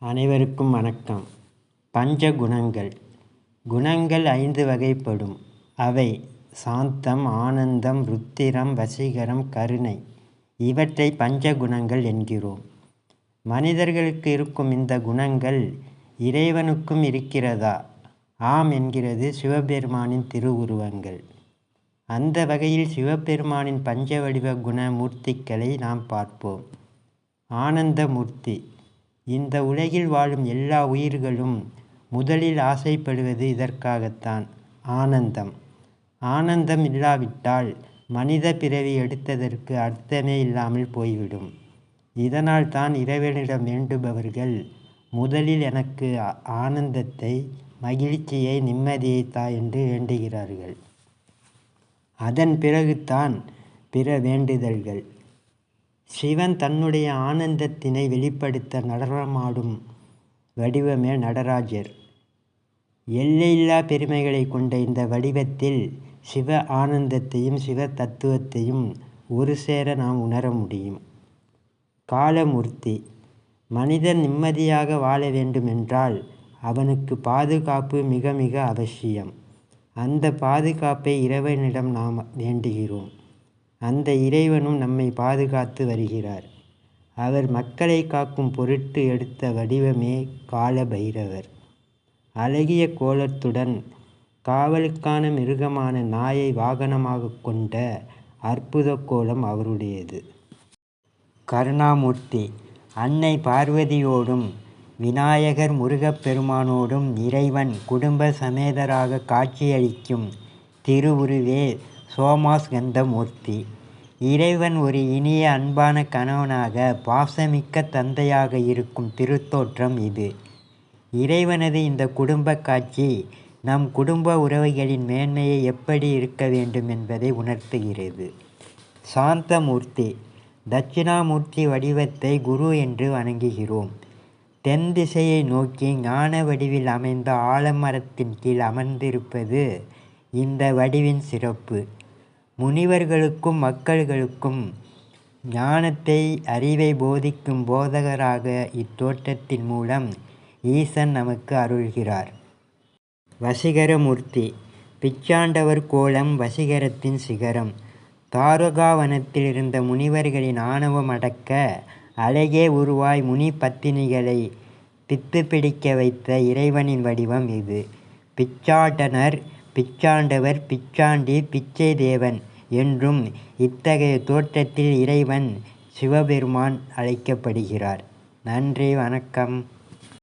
அனைவருக்கும் வணக்கம். பஞ்ச குணங்கள் குணங்கள் ஐந்து வகைப்படும். அவை சாந்தம் ஆனந்தம் ருத்திரம் வசீகரம் கருணை. இவற்றை பஞ்ச குணங்கள் என்கிறோம். மனிதர்களுக்கு இருக்கும் இந்த குணங்கள் இறைவனுக்கும் இருக்கிறதா? ஆம் என்கிறது சிவபெருமானின் திருவுருவங்கள். அந்த வகையில் சிவபெருமானின் பஞ்ச வடிவ குண மூர்த்திகளை நாம் பார்ப்போம். ஆனந்தமூர்த்தி இந்த உலகில் வாழும் எல்லா உயிர்களும் முதலில் ஆசைப்படுவது இதற்காகத்தான் ஆனந்தம். ஆனந்தம் இல்லாவிட்டால் மனித பிறவி எடுத்ததற்கு அர்த்தமே இல்லாமல் போய்விடும். இதனால் தான் இறைவனிடம் வேண்டுபவர்கள் முதலில் எனக்கு ஆனந்தத்தை மகிழ்ச்சியை நிம்மதியை தா என்று வேண்டுகிறார்கள். அதன் பிறகுதான் பிற வேண்டுதல்கள். சிவன் தன்னுடைய ஆனந்தத்தினை வெளிப்படுத்த நடனமாடும் வடிவமே நடராஜர். எல்லையில்லா பெருமைகளை கொண்ட இந்த வடிவத்தில் சிவ ஆனந்தத்தையும் சிவ தத்துவத்தையும் ஒரு சேர நாம் உணர முடியும். காலமூர்த்தி மனிதன் நிம்மதியாக வாழ வேண்டுமென்றால் அவனுக்கு பாதுகாப்பு மிக மிக அவசியம். அந்த பாதுகாப்பை இறைவனிடம் நாம் வேண்டுகிறோம். அந்த இறைவனும் நம்மை பாதுகாத்து வருகிறார். அவர் மக்களை காக்கும் பொருட்டு எடுத்த வடிவமே கால பைரவர் அழகிய கோலத்துடன் காவலுக்கான மிருகமான நாயை வாகனமாக கொண்ட அற்புத கோலம் அவருடையது. கருணாமூர்த்தி அன்னை பார்வதியோடும் விநாயகர் முருகப்பெருமானோடும் இறைவன் குடும்ப சமேதராக காட்சியளிக்கும் திருவுருவே சோமாஸ்கந்தமூர்த்தி. இறைவன் ஒரு இனிய அன்பான கணவனாக பாசமிக்க தந்தையாக இருக்கும் திருத்தோற்றம் இது. இறைவனது இந்த குடும்ப காட்சி நம் குடும்ப உறவுகளின் மேன்மையை எப்படி இருக்க வேண்டும் என்பதை உணர்த்துகிறது. சாந்தமூர்த்தி தட்சிணாமூர்த்தி வடிவத்தை குரு என்று வணங்குகிறோம். தென் திசையை நோக்கி ஞான வடிவில் அமைந்த ஆலமரத்தின் கீழ் அமர்ந்திருப்பது இந்த வடிவின் சிறப்பு. முனிவர்களுக்கும் மக்கள்களுக்கும் ஞானத்தை அறிவை போதிக்கும் போதகராக இத்தோற்றத்தின் மூலம் ஈசன் நமக்கு அருள்கிறார். வசீகரமூர்த்தி பிச்சாண்டவர் கோலம் வசீகரத்தின் சிகரம். தாரகாவனத்தில் இருந்த முனிவர்களின் ஆணவம் அடக்க அழகே உருவாய் முனி பத்தினிகளை பித்து பிடிக்க வைத்த இறைவனின் வடிவம் இது. பிச்சாட்டனர் பிச்சாண்டவர் பிச்சாண்டி பிச்சை தேவன் என்றும் இத்தகைய தோற்றத்தில் இறைவன் சிவபெருமான் அழைக்கப்படுகிறார். நன்றி வணக்கம்.